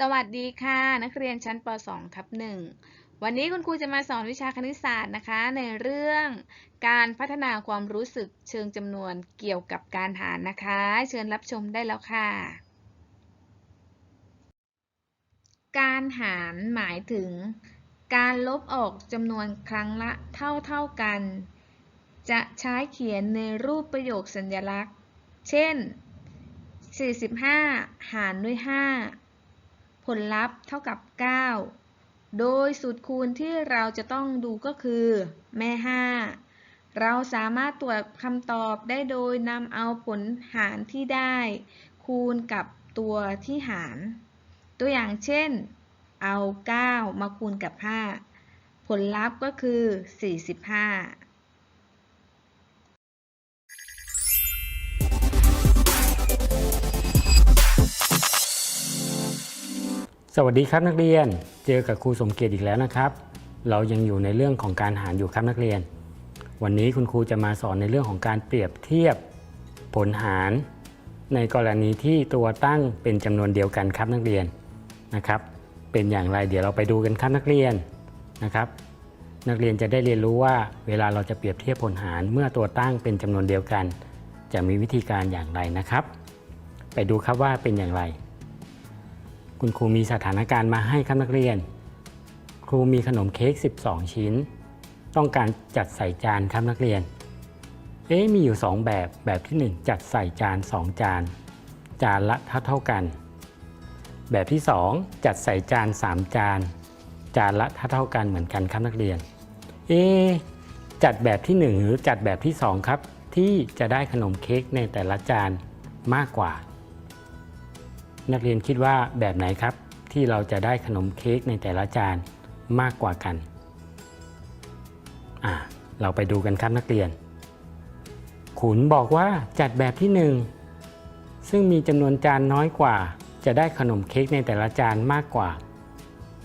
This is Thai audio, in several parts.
สวัสดีค่ะ นักเรียนชั้นป .2 ทับ1วันนี้คุณครูจะมาสอนวิชาคณิตศาสตร์นะคะ ในเรื่องการพัฒนาความรู้สึกเชิงจำนวนเกี่ยวกับการหารนะคะ เชิญรับชมได้แล้วค่ะ การหารหมายถึง การลบออกจำนวนครั้งละเท่าเท่ากัน จะใช้เขียนในรูปประโยคสัญลักษณ์ เช่น 45 หารด้วย 5 ผลลัพธ์เท่ากับ 9 โดยสูตรคูณที่เราจะต้องดูก็คือ แม่ 5 เราสามารถตรวจคำตอบได้โดยนำเอาผลหารที่ได้ คูณกับตัวที่หาร ตัวอย่างเช่น เอา 9 มาคูณกับ 5 ผลลัพธ์ก็คือ 45 สวัสดีครับนักเรียน เจอกับครูสมเกียรติอีกแล้วนะครับ เรายังอยู่ในเรื่องของการหารอยู่ครับนักเรียน วันนี้คุณครูจะมาสอนในเรื่องของการเปรียบเทียบผลหาร ในกรณีที่ตัวตั้งเป็นจำนวนเดียวกันครับนักเรียนนะครับ เป็นอย่างไรเดี๋ยวเราไปดูกันครับนักเรียนนะครับ นักเรียนจะได้เรียนรู้ว่าเวลาเราจะเปรียบเทียบผลหารเมื่อตัวตั้งเป็นจำนวนเดียวกัน จะมีวิธีการอย่างไรนะครับ ไปดูครับว่าเป็นอย่างไร คุณครูมีสถานการณ์มาให้ครับนักเรียน ครูมีขนมเค้ก 12 ชิ้น ต้องการจัดใส่จานครับนักเรียน เอ๊มีอยู่ 2 แบบ แบบที่ 1 จัดใส่จาน 2 จาน จานละเท่าเท่ากัน แบบที่ 2 จัดใส่จาน 3 จาน จานละเท่าเท่ากันเหมือนกันครับนักเรียน เอ๊จัดแบบที่ 1 หรือจัดแบบที่ 2 ครับ ที่จะได้ขนมเค้กในแต่ละจานมากกว่า นักเรียนคิดว่าแบบไหนครับ ที่เราจะได้ขนมเค้กในแต่ละจานมากกว่ากันอ่าเราไปดูกันครับนักเรียน ขุนบอกว่าจัดแบบที่ 1 ซึ่งมีจำนวนจานน้อยกว่า จะได้ขนมเค้กในแต่ละจานมากกว่า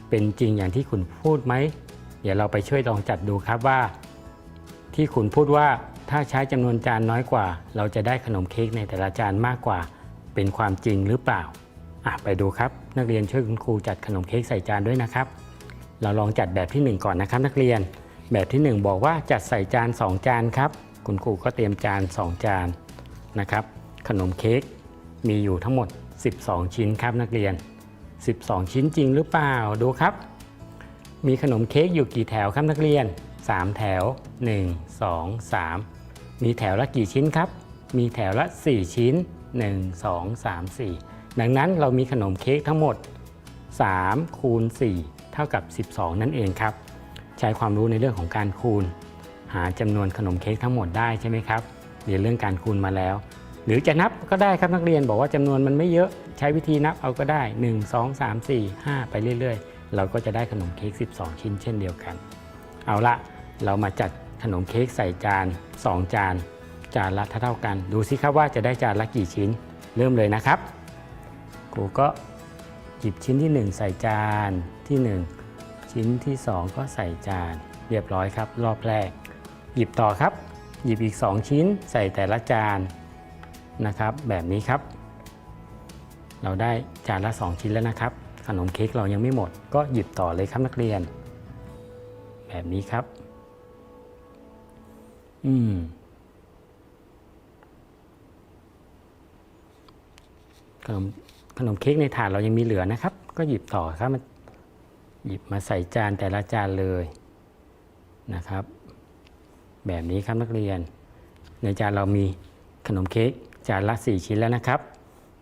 เป็นจริงอย่างที่ขุนพูดไหม เดี๋ยวเราไปช่วยลองจัดดูครับว่า ที่ขุนพูดว่าถ้าใช้จำนวนจานน้อยกว่า เราจะได้ขนมเค้กในแต่ละจานมากกว่า เป็นความจริงหรือเปล่า อะไปดูครับ นักเรียนช่วยคุณครูจัดขนมเค้กใส่จานด้วยนะครับ เราลองจัดแบบที่ 1 ก่อนนะครับ นักเรียน แบบที่ 1 บอกว่าจัดใส่จาน 2 จานครับ คุณครูก็เตรียมจาน 2 จานนะครับ ขนมเค้กมีอยู่ทั้งหมด 12 ชิ้นครับนักเรียน 12 ชิ้นจริงหรือเปล่าดูครับ มีขนมเค้กอยู่กี่แถวครับนักเรียน 3 แถว 1 2 3 มีแถวละกี่ชิ้นครับ มีแถวละ 4 ชิ้น 1 2 3 4 ดังนั้นเรามีขนมเค้กทั้งหมด 3 คูณ 4 เท่ากับ 12 นั่นเองครับ ใช้ความรู้ในเรื่องของการคูณ หาจำนวนขนมเค้กทั้งหมดได้ใช่ไหมครับเรียนเรื่องการคูณมาแล้ว หรือจะนับก็ได้ครับนักเรียนบอกว่าจำนวนมันไม่เยอะใช้วิธีนับเอาก็ได้ 1 2 3 4 5 ไปเรื่อยๆ เราก็จะได้ขนมเค้ก12 ชิ้นเช่นเดียวกัน เอาละเรามาจัดขนมเค้กใส่จาน 2 จาน จานละเท่าๆกัน ดูสิครับว่าจะได้จานละกี่ชิ้น เริ่มเลยนะครับ ครูก็หยิบชิ้นที่ 1 ใส่จานที่ 1 ชิ้นที่ 2 ก็ใส่จาน เรียบร้อยครับ รอบแรก หยิบต่อครับ หยิบอีก 2 ชิ้นใส่แต่ละจานนะครับ แบบนี้ครับ เราได้จานละ 2 ชิ้นแล้วนะครับ ขนมเค้กเรายังไม่หมด ก็หยิบต่อเลยครับนักเรียน แบบนี้ครับ อืมขนม นมเค้กในถาดเรายังมีเหลือนะครับ ก็หยิบต่อครับมาหยิบมาใส่จานแต่ละจานเลยนะครับ แบบนี้ครับนักเรียน ในจานเรามีขนมเค้กจานละ 4 ชิ้นแล้วนะครับ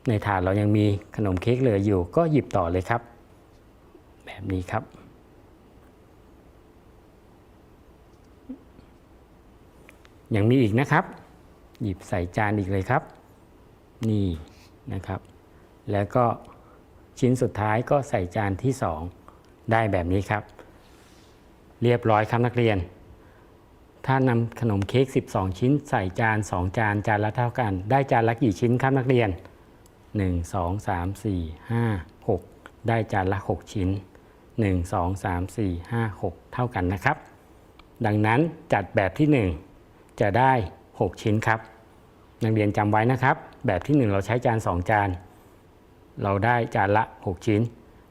ในถาดเรายังมีขนมเค้กเหลืออยู่ ก็หยิบต่อเลยครับ แบบนี้ครับ ยังมีอีกนะครับ หยิบใส่จานอีกเลยครับ นี่นะครับ แล้วก็ชิ้นสุดท้ายก็ใส่จานที่ 2 ได้แบบนี้ครับ เรียบร้อยครับนักเรียน ถ้านำขนมเค้ก12 ชิ้น ใส่จาน 2 จานจานละเท่ากัน ได้จานละกี่ชิ้นครับนักเรียน 1 2 3 4 5 6 ได้จานละ 6 ชิ้น 1 2 3 4 5 6 เท่ากันนะครับ ดังนั้นจัดแบบที่ 1 จะได้ 6 ชิ้นครับ นักเรียนจำไว้นะครับ แบบที่ 1 เราใช้จาน 2 จาน เราได้จานละ 6 ชิ้น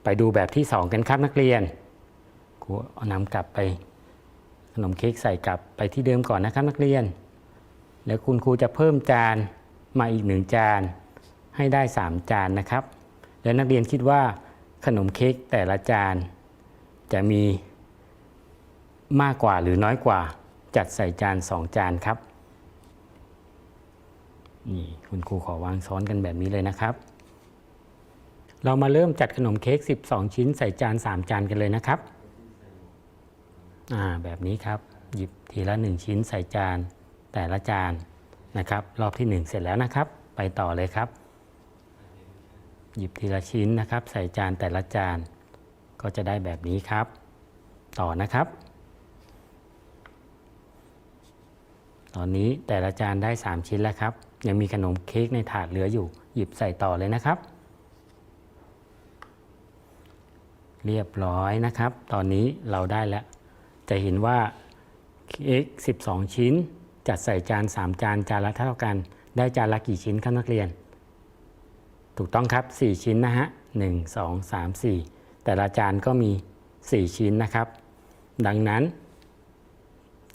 ไปดูแบบที่ 2 กันครับนักเรียนครูเอานำกลับไปขนมเค้กใส่กลับไปที่เดิมก่อนนะครับนักเรียน แล้วคุณครูจะเพิ่มจานมาอีกหนึ่งจาน ให้ได้ 3 จานนะครับ แล้วนักเรียนคิดว่าขนมเค้กแต่ละจาน จะมีมากกว่าหรือน้อยกว่าจัดใส่จาน 2 จานครับนี่คุณครูขอวางซ้อนกันแบบนี้เลยนะครับ เรามาเริ่มจัดขนมเค้ก 12 ชิ้นใส่จาน 3 จานกันเลยนะครับอ่าแบบนี้ครับ หยิบทีละ 1 ชิ้นใส่จาน แต่ละจานนะครับ รอบที่ 1 เสร็จแล้วนะครับ ไปต่อเลยครับ หยิบทีละชิ้นนะครับ ใส่จานแต่ละจาน ก็จะได้แบบนี้ครับ ต่อนะครับ ตอนนี้แต่ละจานได้ 3 ชิ้นแล้วครับ ยังมีขนมเค้กในถาดเหลืออยู่ หยิบใส่ต่อเลยนะครับ เรียบร้อยนะครับ ตอนนี้เราได้แล้ว จะเห็นว่าเค้ก12 ชิ้น จัดใส่จาน 3 จาน จานละเท่ากัน ได้จานละกี่ชิ้นครับนักเรียน ถูกต้องครับ 4 ชิ้นนะฮะ 1 2 3 4 แต่ละจานก็มี 4 ชิ้นนะครับ ดังนั้น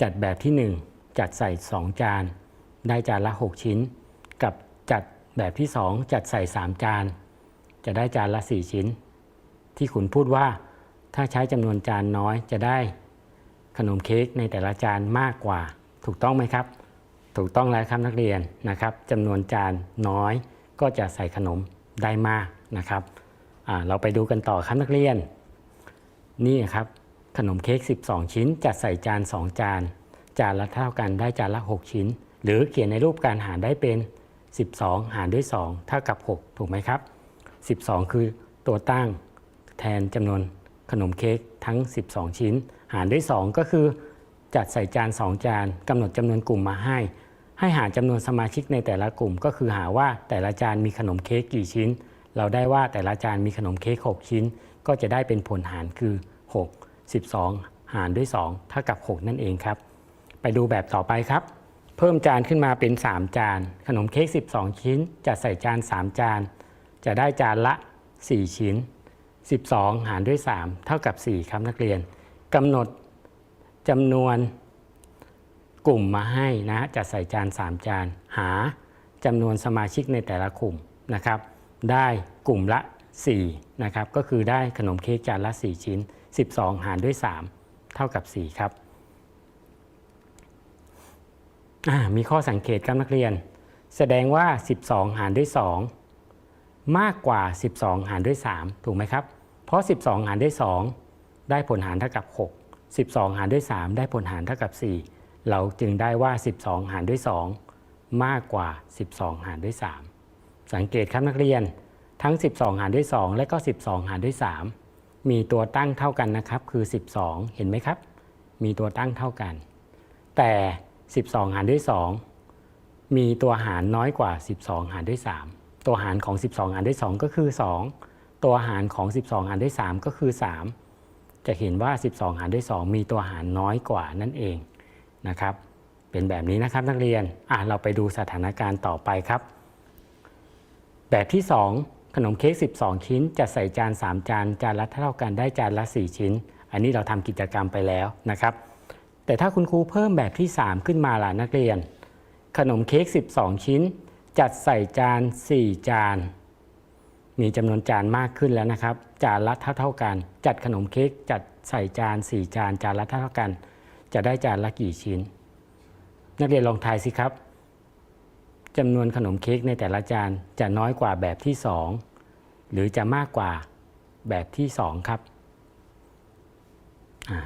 จัดแบบที่ 1 จัดใส่ 2 จาน ได้จานละ 6 ชิ้น กับจัดแบบที่ 2 จัดใส่ 3 จาน จะได้จานละ 4 ชิ้น ที่คุณพูดว่า ถ้าใช้จำนวนจานน้อยจะได้ขนมเค้กในแต่ละจานมากกว่า ถูกต้องไหมครับ ถูกต้องแล้วครับนักเรียนนะครับจำนวนจานน้อยก็จะใส่ขนมได้มากนะครับเราไปดูกันต่อครับนักเรียน นี่ครับขนมเค้ก 12 ชิ้นจัดใส่จาน 2 จาน จานละเท่ากันได้จานละ 6 ชิ้น หรือเขียนในรูปการหารได้เป็น 12 หารด้วย 2 เท่ากับ 6 ถูกไหมครับ 12 คือตัวตั้ง แทนจำนวนขนมเค้กทั้ง 12 ชิ้น หารด้วย 2 ก็คือจัดใส่จาน 2 จานกำหนดจำนวนกลุ่มมาให้ ให้หาจำนวนสมาชิกในแต่ละกลุ่ม ก็คือหาว่าแต่ละจานมีขนมเค้กกี่ชิ้น เราได้ว่าแต่ละจานมีขนมเค้ก6 ชิ้น ก็จะได้เป็นผลหารคือ 6 12 หารด้วย 2 เท่ากับ 6 นั่นเองครับ ไปดูแบบต่อไปครับ เพิ่มจานขึ้นมาเป็น 3 จาน ขนมเค้ก12 ชิ้นจะใส่จาน 3 จาน จะได้จานละ 4 ชิ้น 12 หารด้วย 3 เท่ากับ 4 ครับนักเรียนกำหนดจำนวนกลุ่มมาให้นะจะใส่จาน 3 จาน หาจำนวนสมาชิกในแต่ละกลุ่มนะครับ ได้กลุ่มละ4นะครับก็คือได้ขนมเค้กจานละ 4 ชิ้น 12 หารด้วย 3 เท่ากับ 4 ครับมีข้อสังเกตครับนักเรียน แสดงว่า 12 หารด้วย 2 มากกว่า 12 หารด้วย 3 ถูกไหมครับ เพราะ 12 หารด้วย 2 ได้ผลหารเท่ากับ 6 12 หารด้วย 3 ได้ผลหารเท่ากับ 4 เราจึงได้ว่า 12 หารด้วย 2 มากกว่า 12 หารด้วย 3 สังเกตครับนักเรียนทั้ง 12 หารด้วย 2 และก็ 12 หารด้วย 3 มีตัวตั้งเท่ากันนะครับ คือ 12 เห็นไหมครับ มีตัวตั้งเท่ากัน แต่ 12 หารด้วย 2 มีตัวหารน้อยกว่า 12 หารด้วย 3 ตัวหารของ 12 หารด้วย 2 ก็คือ 2 ตัวหารของ 12 หารด้วย 3 ก็คือ 3 จะเห็นว่า 12 หารด้วย 2 มีตัวหารน้อยกว่านั่นเองนะครับ เป็นแบบนี้นะครับนักเรียนอะเราไปดูสถานการณ์ต่อไปครับ แบบที่ 2 ขนมเค้ก 12 ชิ้น จะใส่จาน 3 จาน จานละเท่ากันได้จานละ 4 ชิ้น อันนี้เราทำกิจกรรมไปแล้วนะครับ แต่ถ้าคุณครูเพิ่มแบบที่ 3 ขึ้นมาล่ะนักเรียน ขนมเค้ก 12 ชิ้น จัดใส่จาน 4 จาน มีจำนวนจานมากขึ้นแล้วนะครับ จานละเท่าเท่ากัน จัดขนมเค้กจัดใส่จาน 4 จาน จานละเท่าเท่ากัน จะได้จานละกี่ชิ้น นักเรียนลองทายสิครับจำนวนขนมเค้กในแต่ละจานจะน้อยกว่าแบบที่ 2 หรือจะมากกว่าแบบที่ 2 ครับอ่า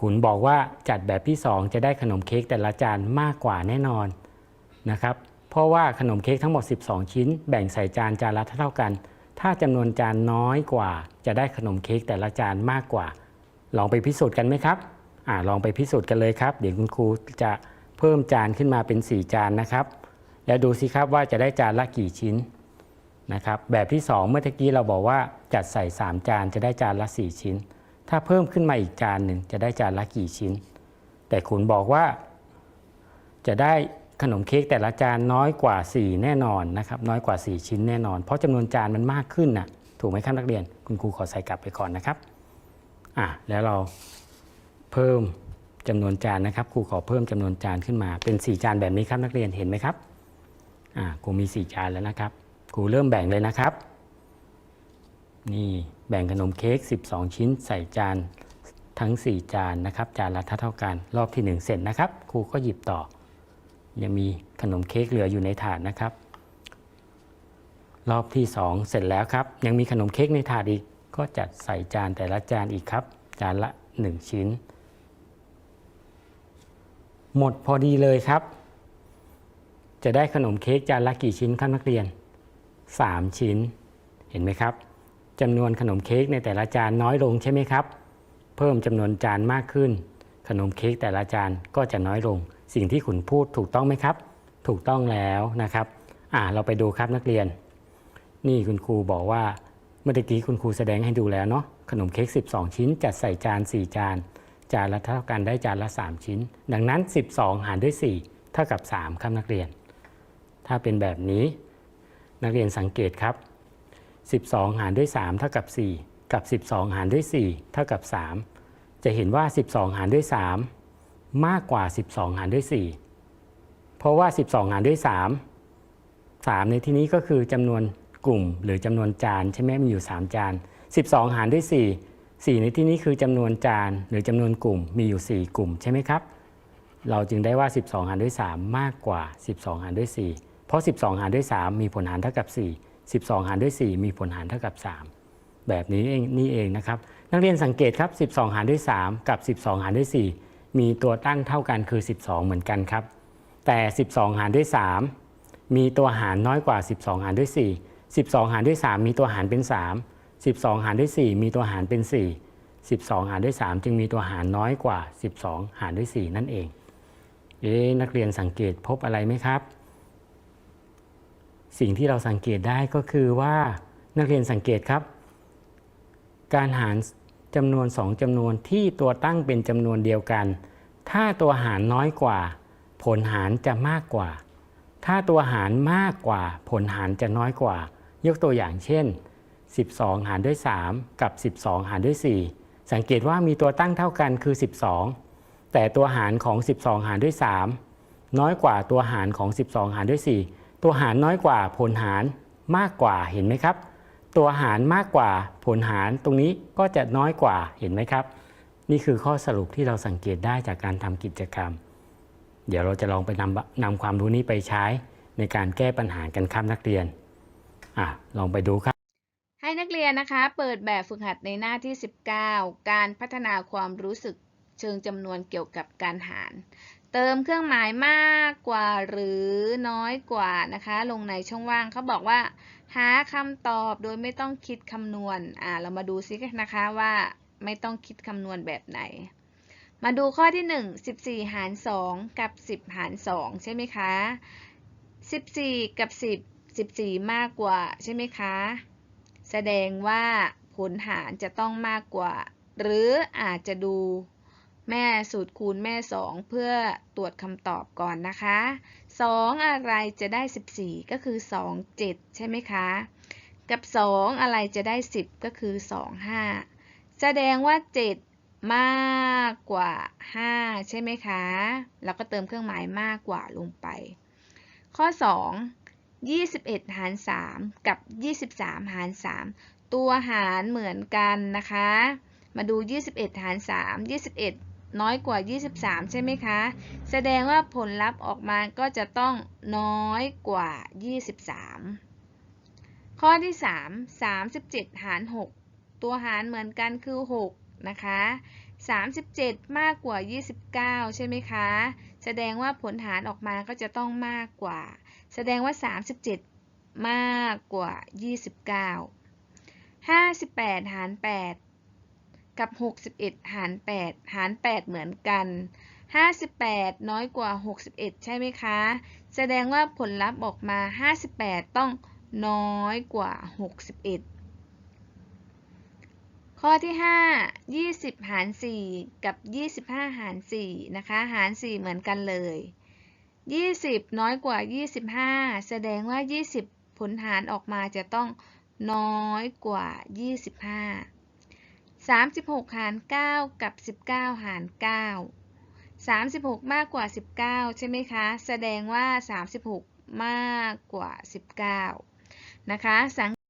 คุณบอกว่าจัดแบบที่ 2 จะได้ขนมเค้กแต่ละจานมากกว่าแน่นอน นะครับเพราะว่าขนมเค้กทั้งหมด 12 ชิ้น แบ่งใส่จานจานละเท่ากัน ถ้าจำนวนจานน้อยกว่า จะได้ขนมเค้กแต่ละจานมากกว่า ลองไปพิสูจน์กันไหมครับอ่าลองไปพิสูจน์กันเลยครับ เดี๋ยวคุณครูจะเพิ่มจานขึ้นมาเป็น 4 จานนะครับ แล้วดูสิครับว่าจะได้จานละกี่ชิ้นนะครับแบบที่ 2 เมื่อกี้เราบอกว่าจัดใส่ 3 จานจะได้จานละ 4 ชิ้น ถ้าเพิ่มขึ้นมาอีกจานหนึ่งจะได้จานละกี่ชิ้น แต่คุณบอกว่าจะได้ ขนมเค้กแต่ละจานน้อยกว่า 4 แน่นอนนะครับน้อยกว่า 4 ชิ้นแน่นอน เพราะจำนวนจานมันมากขึ้นนะถูกไหมครับนักเรียน คุณครูขอใส่กลับไปก่อนนะครับอะแล้วเราเพิ่มจำนวนจานนะครับครูขอเพิ่มจำนวนจานขึ้นมา เป็น 4 จานแบบนี้ครับนักเรียนเห็นไหมครับอะครูมี 4 จานแล้วนะครับครูเริ่มแบ่งเลยนะครับ นี่แบ่งขนมเค้ก12 ชิ้น ใส่จานทั้ง 4 จานนะครับ จานละเท่าๆกัน รอบที่ 1 เสร็จนะครับครูก็หยิบต่อ ยังมีขนมเค้กเหลืออยู่ในถาดนะครับ รอบที่ 2 เสร็จแล้วครับ ยังมีขนมเค้กในถาดอีก ก็จัดใส่จานแต่ละจานอีกครับ จานละ 1 ชิ้น หมดพอดีเลยครับ จะได้ขนมเค้กจานละกี่ชิ้นครับนักเรียน 3 ชิ้น เห็นไหมครับจำนวนขนมเค้กในแต่ละจานน้อยลงใช่ไหมครับ เพิ่มจำนวนจานมากขึ้น ขนมเค้กแต่ละจานก็จะน้อยลง สิ่งที่ขุนพูดถูกต้องไหมครับ ถูกต้องแล้วนะครับ อ่า เราไปดูครับนักเรียน นี่คุณครูบอกว่าเมื่อกี้คุณครูแสดงให้ดูแล้วเนาะขนมเค้ก12 ชิ้น จัดใส่จาน 4 จาน จานละเท่ากันได้จานละ 3 ชิ้น ดังนั้น 12 หารด้วย 4 เท่ากับ 3 ครับนักเรียน ถ้าเป็นแบบนี้นักเรียนสังเกตครับ 12 หารด้วย 3 เท่ากับ 4 กับ 12 หารด้วย 4 เท่ากับ 3 จะเห็นว่า 12 หารด้วย 3 มากกว่า 12 หารด้วย 4 เพราะว่า 12 หารด้วย 3 3 ในที่นี้ก็คือจำนวนกลุ่มหรือจำนวนจานใช่ไหมมีอยู่ 3 จาน 12 หารด้วย 4 4 ในที่นี้คือจำนวนจานหรือจำนวนกลุ่มมีอยู่ 4 กลุ่มใช่ไหมครับ เราจึงได้ว่า 12 หารด้วย 3 มากกว่า 12 หารด้วย 4 เพราะ 12 หารด้วย 3 มีผลหารเท่ากับ 4 12 หารด้วย 4 มีผลหารเท่ากับ 3 แบบนี้เองนี่เองนะครับ นักเรียนสังเกตครับ 12 หารด้วย 3 กับ 12 หารด้วย 4 มีตัวตั้งเท่ากันคือ 12 เหมือนกันครับ แต่ 12 หารด้วย 3 มีตัวหารน้อยกว่า 12 หารด้วย 4 12 หารด้วย 3 มีตัวหารเป็น 3 12 หารด้วย 4 มีตัวหารเป็น 4 12 หารด้วย 3 จึงมีตัวหารน้อยกว่า 12 หารด้วย 4 นั่นเอง เอ๊นักเรียนสังเกตพบอะไรไหมครับ สิ่งที่เราสังเกตได้ก็คือว่านักเรียนสังเกตครับ การหาร จำนวน 2จำนวนที่ตัวตั้งเป็นจำนวนเดียวกัน ถ้าตัวหารน้อยกว่า ผลหารจะมากกว่า ถ้าตัวหารมากกว่า ผลหารจะน้อยกว่า ยกตัวอย่างเช่น 12 หารด้วย 3 กับ 12 หารด้วย 4 สังเกตว่ามีตัวตั้งเท่ากันคือ 12 แต่ตัวหารของ 12 หารด้วย 3 น้อยกว่าตัวหารของ 12 หารด้วย 4 ตัวหารน้อยกว่าผลหารมากกว่าเห็นไหมครับ ตัวหารมากกว่าผลหารตรงนี้ก็จะน้อยกว่าเห็นไหมครับ นี่คือข้อสรุปที่เราสังเกตได้จากการทำกิจกรรม เดี๋ยวเราจะลองไปนำนำความรู้นี้ไปใช้ในการแก้ปัญหากันครับนักเรียนอะลองไปดูครับ ให้นักเรียนนะคะ เปิดแบบฝึกหัดในหน้าที่ 19 การพัฒนาความรู้สึกเชิงจำนวนเกี่ยวกับการหาร เติมเครื่องหมายมากกว่าหรือน้อยกว่านะคะ ลงในช่องว่างเขาบอกว่า หาคำตอบโดยไม่ต้องคิดคำนวณ อ่า เรามาดูซินะคะว่าไม่ต้องคิดคำนวณแบบไหน มาดูข้อที่ 1 14 หาร 2 กับ 10 หาร 2 ใช่ไหมคะ 14 กับ 10 14 มากกว่าใช่ไหมคะ แสดงว่าผลหารจะต้องมากกว่า หรืออาจจะดู แม่สูตรคูณแม่ 2 เพื่อตรวจคำตอบก่อนนะคะ 2 อะไรจะได้ 14 ก็คือ 2 7 ใช่ไหมคะ กับ 2 อะไรจะได้ 10 ก็คือ 2 5 แสดงว่า 7 มากกว่า 5 ใช่ไหมคะ แล้วก็เติมเครื่องหมายมากกว่าลงไป ข้อ 2 21 หาร 3 กับ 23 หาร 3 ตัวหารเหมือนกันนะคะมาดู 21 หาร 3 21 น้อยกว่า 23 ใช่ไหมคะ แสดงว่าผลลัพธ์ออกมาก็จะต้องน้อยกว่า 23 ข้อที่ 3 37 หาร 6 ตัวหารเหมือนกันคือ 6 นะคะ 37 มากกว่า 29 ใช่ไหมคะ แสดงว่าผลหารออกมาก็จะต้องมากกว่า แสดงว่า 37 มากกว่า 29 58 หาร 8 กับ 61 หาร 8 หาร 8 เหมือนกัน 58 น้อยกว่า 61 ใช่ไหมคะ แสดงว่าผลลัพธ์ออกมา 58 ต้องน้อยกว่า 61 ข้อที่ 5 20 หาร 4 กับ 25 หาร 4 นะคะ หาร 4 เหมือนกันเลย 20 น้อยกว่า 25 แสดงว่า 20 ผลหารออกมาจะต้องน้อยกว่า 25 36 หาร 9 กับ 19 หาร 9 36 มากกว่า 19 ใช่ไหมคะ แสดงว่า 36 มากกว่า 19 นะคะสัง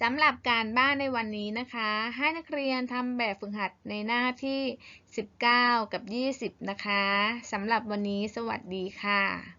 สำหรับการบ้านในวันนี้นะคะ ให้นักเรียนทำแบบฝึกหัดในหน้าที่ 19 กับ 20 นะคะ สำหรับวันนี้สวัสดีค่ะ